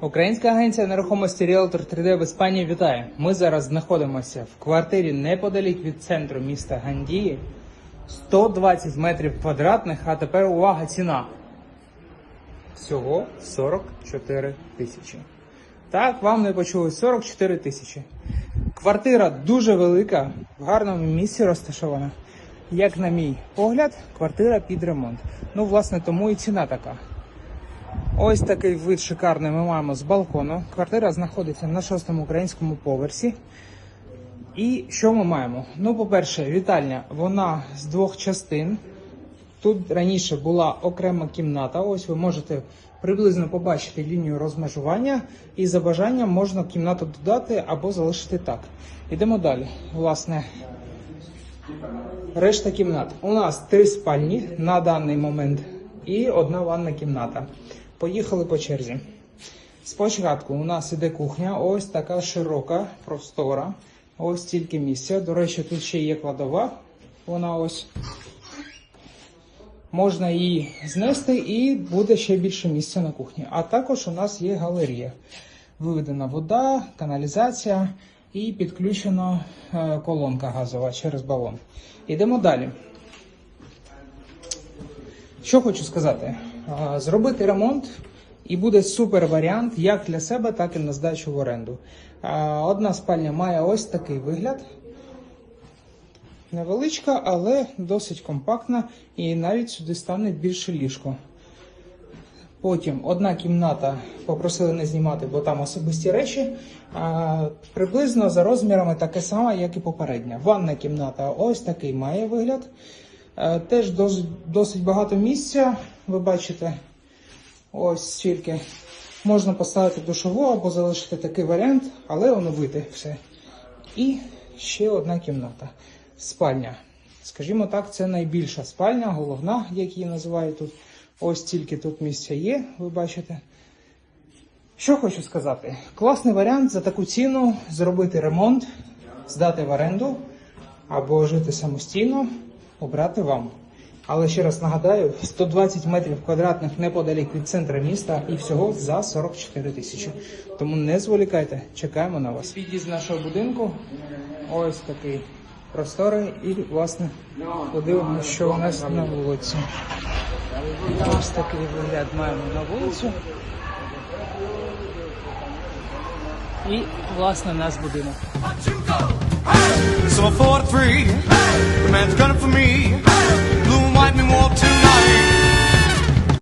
Українська агенція нерухомості Realtor 3D в Іспанії вітає. Ми зараз знаходимося в квартирі неподалік від центру міста Гандії. 120 метрів квадратних, а тепер увага, ціна. Всього 44 тисячі. Так, вам не почули 44 тисячі. Квартира дуже велика, в гарному місці розташована. Як на мій погляд, квартира під ремонт. Ну, власне, тому і ціна така. Ось такий вид шикарний ми маємо з балкону. Квартира знаходиться на шостому українському поверсі. І що ми маємо? Ну, по-перше, вітальня, вона з двох частин. Тут раніше була окрема кімната. Ось ви можете приблизно побачити лінію розмежування, і за бажанням можна кімнату додати або залишити так. Йдемо далі. Власне, решта кімнат. У нас три спальні на даний момент і одна ванна кімната. Поїхали по черзі. Спочатку у нас іде кухня, ось така широка, простора. Ось стільки місця. До речі, тут ще є кладова. Вона ось. Можна її знести і буде ще більше місця на кухні. А також у нас є галерія. Виведена вода, каналізація і підключена е, колонка газова через балон. Йдемо далі. Що хочу сказати? Зробити ремонт і буде супер варіант як для себе, так і на здачу в оренду. Одна спальня має ось такий вигляд. Невеличка, але досить компактна, і навіть сюди стане більше ліжко. Потім одна кімната попросили не знімати, бо там особисті речі. Приблизно за розмірами таке саме, як і попередня. Ванна кімната ось такий має вигляд. Е, Теж досить, досить багато місця, ви бачите, ось стільки. Можна поставити душову або залишити такий варіант, але оновити все. І ще одна кімната. Спальня. Скажімо так, це найбільша спальня, головна, як її називають тут. Ось тільки тут місця є, ви бачите. Що хочу сказати? Класний варіант за таку ціну зробити ремонт, здати в оренду або жити самостійно, обрати вам. Але ще раз нагадаю, 120 метрів квадратних неподалік від центра міста і всього за 44 тисячі. Тому не зволікайте, чекаємо на вас. Під'їзд нашого будинку. Ось такий просторий і, власне, подивимося, що у нас на вулиці. Ось такий вигляд маємо на вулицю. І, власне, наш будинок. So.